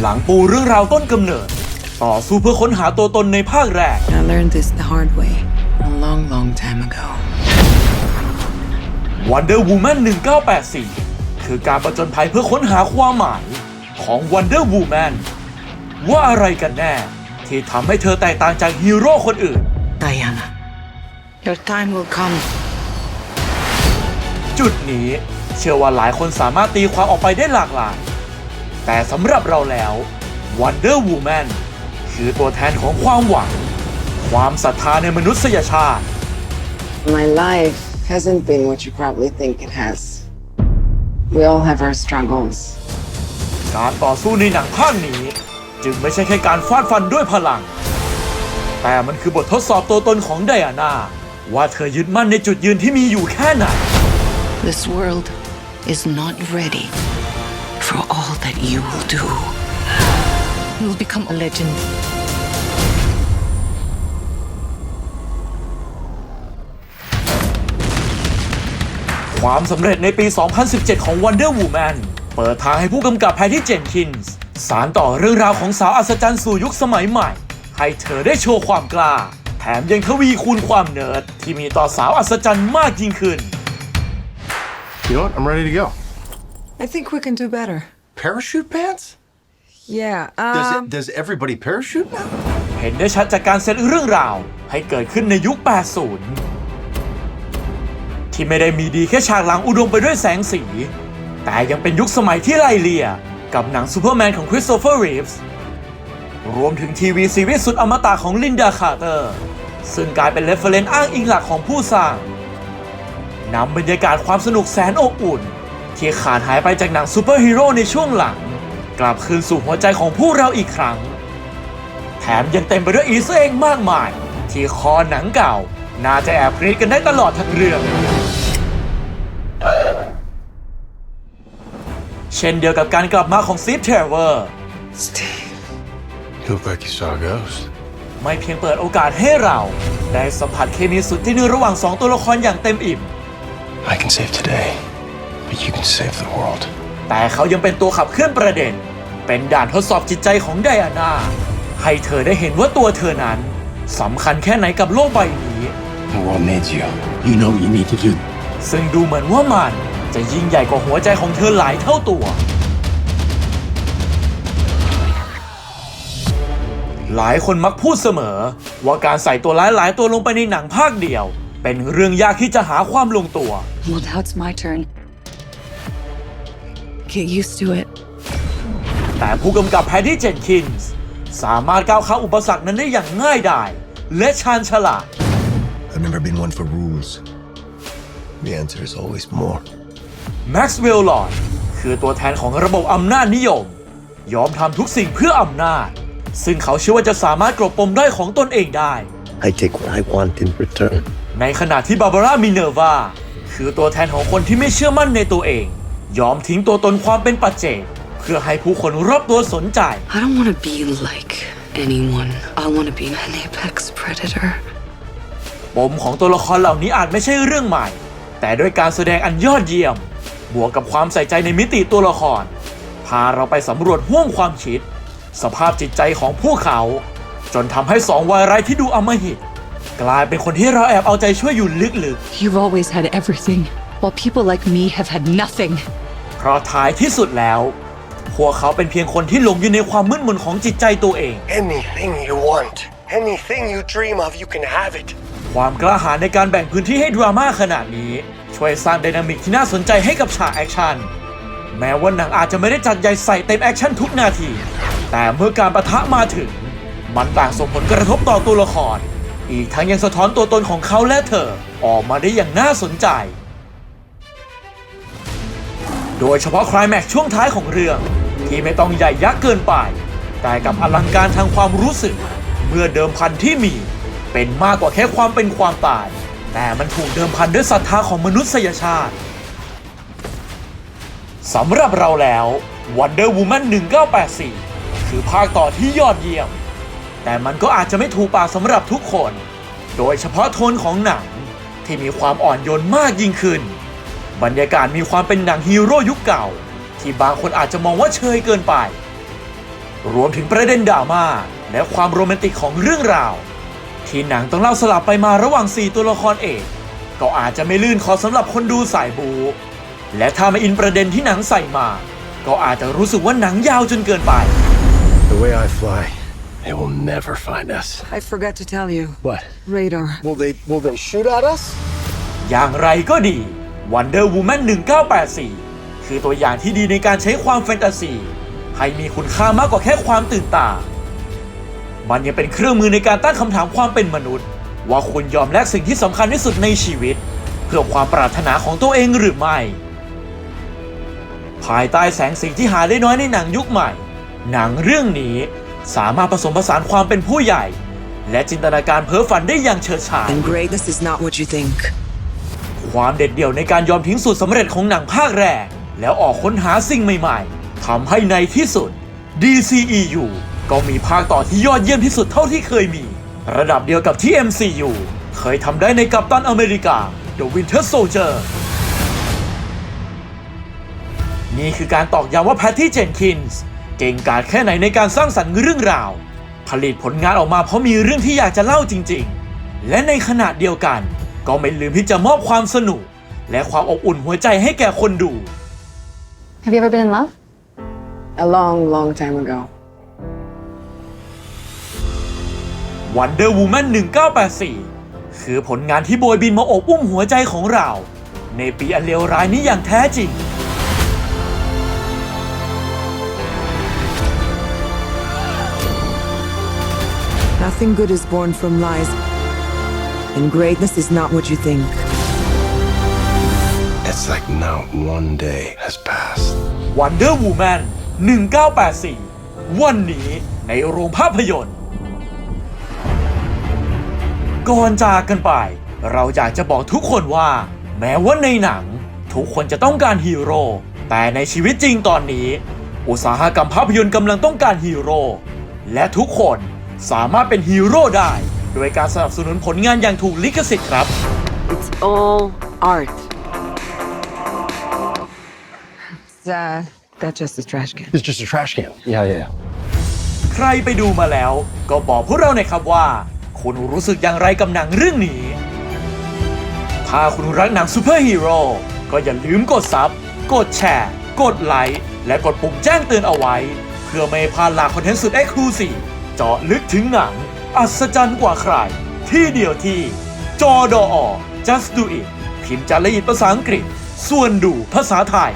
หลังปูเรื่องราวต้นกำเนิด ต่อสู้เพื่อค้นหาตัวตนในภาคแรก I learned this the hard way a long, long time ago. Wonder Woman 1984 คือการประจนภัยเพื่อค้นหาความหมายของ Wonder Woman ว่าอะไรกันแน่ ที่ทำให้เธอแตกต่างจากฮีโร่คนอื่น Diana, your time will come. จุดนี้เชื่อว่าหลายคนสามารถตีความออกไปได้หลากหลาย แต่สำหรับเราแล้ว Wonder Woman คือตัวแทนของความหวัง ความศรัทธาในมนุษยชาติ My life hasn't been what you probably think it has. We all have our struggles. การต่อสู้ในหนังภาคนี้ จึงไม่ใช่แค่การฟาดฟันด้วยพลัง แต่มันคือบททดสอบตัวตนของไดอาน่าว่าเธอยึดมั่นในจุดยืนที่มีอยู่แค่ไหน This world is not ready for all that you will do. You will become a legend. ความสำเร็จในปี 2017 ของ Wonder Woman เปิดทางให้ผู้กำกับแพทที่เจนคินส์สารต่อเรื่องราวของสาวอัศจรรย์สู่ยุคสมัยใหม่ ให้เธอได้โชว์ความกล้า แถมยังทวีคูณความเนิร์ดที่มีต่อสาวอัศจรรย์มากยิ่งขึ้น You know what? I'm ready to go. I think we can do better. Parachute pants? Yeah. Does Um, it, does everybody parachute now? เห็นได้ชัดจากการเซตเรื่องราว ให้เกิดขึ้นในยุค 80 ที่ไม่ได้มีดีแค่ฉากหลังอุดมไปด้วยแสงสี แต่ยังเป็นยุคสมัยที่ไล่เลี่ยกับหนังซูเปอร์แมนของคริสโตเฟอร์รีฟส์รวมถึงทีวีซีรีส์สุดอมตะของลินดาคาร์เตอร์ ซึ่งกลายเป็นเรฟเฟรนซ์อ้างอิงหลักของผู้สร้าง นำบรรยากาศความสนุกแสนอบอุ่น ที่ขาดหายไปจากหนังซูเปอร์ฮีโร่ในช่วงหลัง กลับคืนสู่หัวใจของผู้เราอีกครั้ง แถมยังเต็มไปด้วยอีสเตอร์เองมากมาย ที่คอหนังเก่า น่าจะแอบกรีดกันได้ตลอดทั้งเรื่อง เช่นเดียวกับการกลับมาของซีฟเทเวอร์ You look like you saw a ghost. ไม่เพียงเปิดโอกาสให้เรา ได้สัมผัสเคมีสุดที่เนื้อระหว่างสองตัวละครอย่างเต็มอิ่ม I can save today, but you can save the world. แต่เขายังเป็นตัวขับเคลื่อนประเด็น เป็นด่านทดสอบจิตใจของไดอาน่า ให้เธอได้เห็นว่าตัวเธอนั้นสำคัญแค่ไหนกับโลกใบนี้ The world needs you. You know what you need to do. ซึ่งดูเหมือนว่ามันจะยิ่งใหญ่กว่าหัวใจของเธอหลายเท่าตัว หลายคนมักพูดเสมอ ว่าการใส่ตัวร้ายหลายตัวลงไปในหนังภาคเดียว เป็นเรื่องยากที่จะหาความลงตัว Well, now it's my turn. Get used to it. แต่ผู้กำกับแพดดี้เจนคินส์สามารถก้าวข้ามอุปสรรคนั้นได้อย่างง่ายดายและชาญฉลาด I've never been one for rules. The answer is always more. แม็กซ์เวลลอดคือตัวแทนของระบบอำนาจนิยม ยอมทำทุกสิ่งเพื่ออำนาจ ซึ่งเขาเชื่อว่าจะสามารถกลบปมด้อยของตนเองได้ I take what I want in return. ในขณะที่บาบาร่ามิเนอร์วาคือตัวแทนของคนที่ไม่เชื่อมั่นในตัวเอง ยอมทิ้งตัวตนความเป็นปัจเจกเพื่อให้ผู้คนรอบตัวสนใจ I don't want to be like anyone. I want to be an apex predator. ปมของตัวละครเหล่านี้อาจไม่ใช่เรื่องใหม่ แต่ด้วยการแสดงอันยอดเยี่ยม บวกกับความใส่ใจในมิติตัวละคร พาเราไปสำรวจห้วงความคิด สภาพจิตใจของพวกเขา จนทำให้สองวายร้ายที่ดูอำมหิต กลายเป็นคนที่เราแอบเอาใจช่วยอยู่ลึก You've always had everything, while people like me have had nothing. ๆเพราะท้ายที่สุดแล้ว พวกเขาเป็นเพียงคนที่หลงอยู่ในความมืดมนของจิตใจตัวเอง Anything you want, anything you dream of, you can have it. ความกล้าหาญในการแบ่งพื้นที่ให้ดราม่าขนาดนี้ ช่วยสร้างไดนามิกที่น่าสนใจให้กับฉากแอคชั่นแม้ว่าหนังอาจจะไม่ได้จัดใหญ่ใส่เต็มแอคชั่นทุกนาที แต่เมื่อการประทะมาถึง มันต่างส่งผลกระทบต่อตัวละคร อีกทั้งยังสะท้อนตัวตนของเขาและเธอ ออกมาได้อย่างน่าสนใจ โดยเฉพาะคลายแม็กช่วงท้ายของเรื่อง ที่ไม่ต้องใหญ่ยักษ์เกินไป แต่กับอลังการทางความรู้สึก เมื่อเดิมพันที่มี เป็นมากกว่าแค่ความเป็นความตาย แต่มันถูกเดิมพันด้วยศรัทธาของมนุษยชาติสำหรับเราแล้ว Wonder Woman 1984 คือภาคต่อที่ยอดเยี่ยม แต่มันก็อาจจะไม่ถูกปากสำหรับทุกคน โดยเฉพาะโทนของหนังที่มีความอ่อนโยนมากยิ่งขึ้น บรรยากาศมีความเป็นหนังฮีโร่ยุคเก่า ที่บางคนอาจจะมองว่าเชยเกินไป รวมถึงประเด็นดราม่าและความโรแมนติกของเรื่องราว ที่หนังต้องเล่าสลับไปมาระหว่าง 4 ตัวละครเอก ก็อาจจะไม่ลื่นคอสำหรับคนดูสายบู และถ้าไม่อินประเด็นที่หนังใส่มา ก็อาจจะรู้สึกว่าหนังยาวจนเกินไป The way I fly, they will never find us. I forgot to tell you. What? Radar. Will they will they shoot at us? อย่างไรก็ดี Wonder Woman 1984 คือตัวอย่างที่ดีในการใช้ความแฟนตาซี ให้มีคุณค่ามากกว่าแค่ความตื่นตา มันยังเป็นเครื่องมือในการตั้งคำถามความเป็นมนุษย์ ว่าคุณยอมแลกสิ่งที่สำคัญที่สุดในชีวิต เพื่อความปรารถนาของตัวเองหรือไม่ ภายใต้แสงสีที่หาได้น้อยในหนังยุคใหม่ หนังเรื่องนี้สามารถผสมผสานความเป็นผู้ใหญ่ และจินตนาการเพ้อฝันได้อย่างเฉิดฉาย And greatness is not what you think. ความเด็ดเดี่ยวในการยอมทิ้งสูตรสำเร็จของหนังภาคแรก แล้วออกค้นหาสิ่งใหม่ๆทำให้ในที่สุด DCEU ก็มีภาคต่อที่ยอดเยี่ยมที่สุดเท่าที่เคยมี ระดับเดียวกับที่ MCU เคยทำได้ในกัปตันอเมริกา The Winter Soldier นี่คือการตอกย้ำว่าแพทตี้เจนคินส์เก่งกาจแค่ไหนในการสร้างสรรค์เรื่องราว ผลิตผลงานออกมาเพราะมีเรื่องที่อยากจะเล่าจริง ๆ และในขณะเดียวกัน ก็ไม่ลืมที่จะมอบความสนุก และความอบอุ่นหัวใจให้แก่คนดู Have you ever been in love? A long, long time ago. Wonder Woman 1984 คือผลงานที่โบยบินมาโอบอุ้มหัวใจของเรา ในปีอันเลวร้ายนี้อย่างแท้จริง Nothing good is born from lies. And greatness is not what you think. It's like not one day has passed. Wonder Woman 1984 วันนี้ในโรงภาพยนตร์ ก่อนจากกันไป เราอยากจะบอกทุกคนว่า แม้ว่าในหนัง ทุกคนจะต้องการฮีโร่ แต่ในชีวิตจริงตอนนี้ อุตสาหกรรมภาพยนตร์กำลังต้องการฮีโร่ และทุกคนสามารถเป็นฮีโร่ได้ โดยการสนับสนุนผลงานอย่างถูกลิขสิทธิ์ครับ It's all art. Uh, that's just a trash can. It's just a trash can. Yeah, yeah. ใครไปดูมาแล้ว ก็บอกพวกเราหน่อยครับว่า คุณรู้สึกอย่างไรกับหนังเรื่องนี้ ถ้าคุณรักหนังซูเปอร์ฮีโร่ก็อย่าลืมกดซับกดแชร์ กดไลค์ และกดปุ่มแจ้งเตือนเอาไว้ เพื่อไม่ให้พลาดหลากคอนเทนต์สุดเอ็กซ์คลูซีฟเจาะลึกถึงหนัง อัศจรรย์กว่าใคร ที่เดียวที่จอดอ just do it พิมพ์จาระอิดภาษาอังกฤษ ส่วนดูภาษาไทย